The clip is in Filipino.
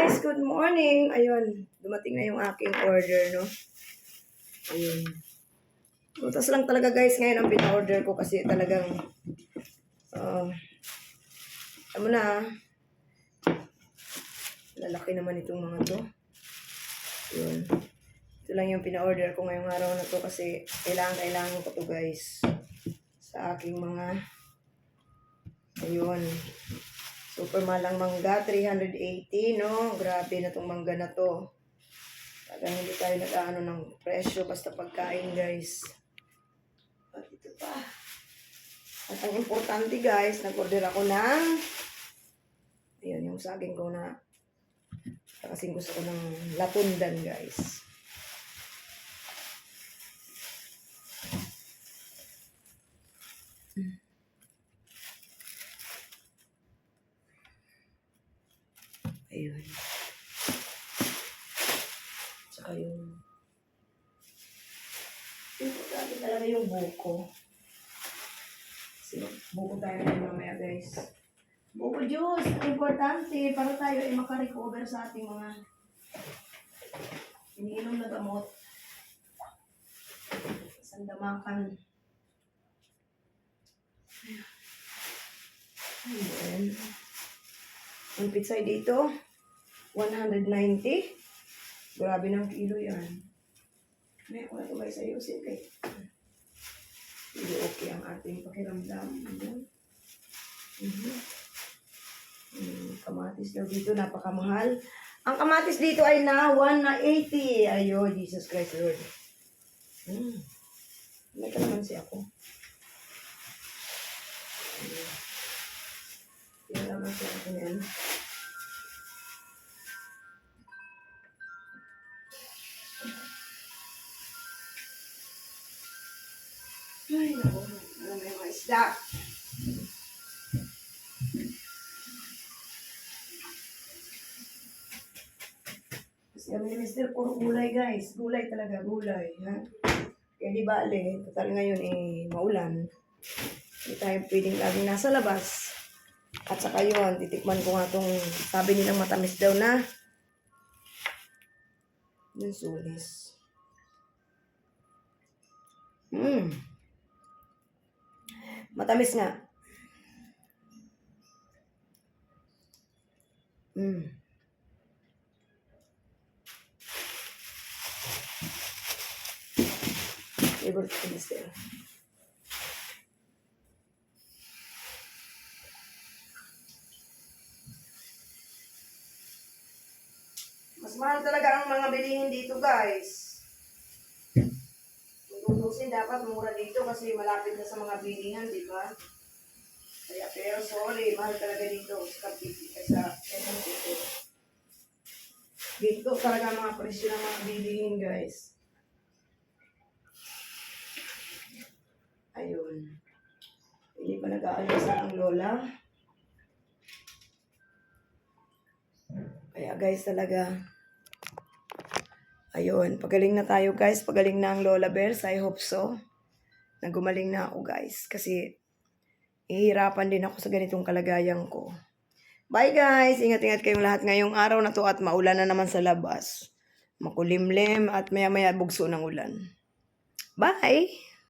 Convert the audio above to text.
guys, good morning. Ayun, dumating na yung aking order, no? Ayun. Butas lang talaga guys ngayon ang pina-order ko kasi talagang uh, alam mo na, lalaki naman itong mga to. Yun. Ito lang yung pina-order ko ngayong araw na to kasi kailangan kailangan ko to guys sa aking mga ayun super malang mangga 380 no? Grabe na tong mangga na to. Talagang hindi tayo nag-ano ng presyo basta pagkain guys. At ito pa. At ang importante guys nag-order ako ng ayun yung saging ko na kasi gusto ko ng latundan guys Ayun. Tsaka yung... Importante talaga yung buko. Kasi buko tayo na mamaya guys. Buko juice, importante para tayo ay makarecover sa ating mga iniinom na gamot. Sandamakan. Ayan. Ang pizza dito, 190. Grabe ng kilo yan. May ako na ito guys, ayusin kay. Hindi okay ang ating pakiramdam. Ayan. Mhm. Mm, kamatis daw dito, napakamahal. Ang kamatis dito ay na 1 na 80. Ayo, Jesus Christ Lord. Mm. May ka naman siya ako. Ayan. Yan naman siya ako yan. Ay, naku. Ano may mga isda. Kasi kami ni Mr. puro gulay guys. Gulay talaga, gulay. Ha? Kaya di bale, total ngayon eh, maulan. Hindi tayo pwedeng laging nasa labas. At saka yun, titikman ko nga itong sabi nilang matamis daw na yung sulis. Mm. Matamis nga. Mm. Favorite ko Mister. Mas mahal talaga ang mga bilihin dito, guys. Tutusin, dapat mura dito kasi malapit na sa mga bilihan, di ba? Kaya, pero sorry, mahal talaga dito sa City. Dito talaga mga presyo ng mga bilihin, guys. Ayun. Hindi pa nag-aalis ang lola. Kaya guys talaga, ayun, pagaling na tayo guys, pagaling na ang Lola Bears, I hope so. Nagumaling na ako guys, kasi ihirapan din ako sa ganitong kalagayan ko. Bye guys, ingat-ingat kayong lahat ngayong araw na to at maulan na naman sa labas. Makulimlim at maya-maya bugso ng ulan. Bye!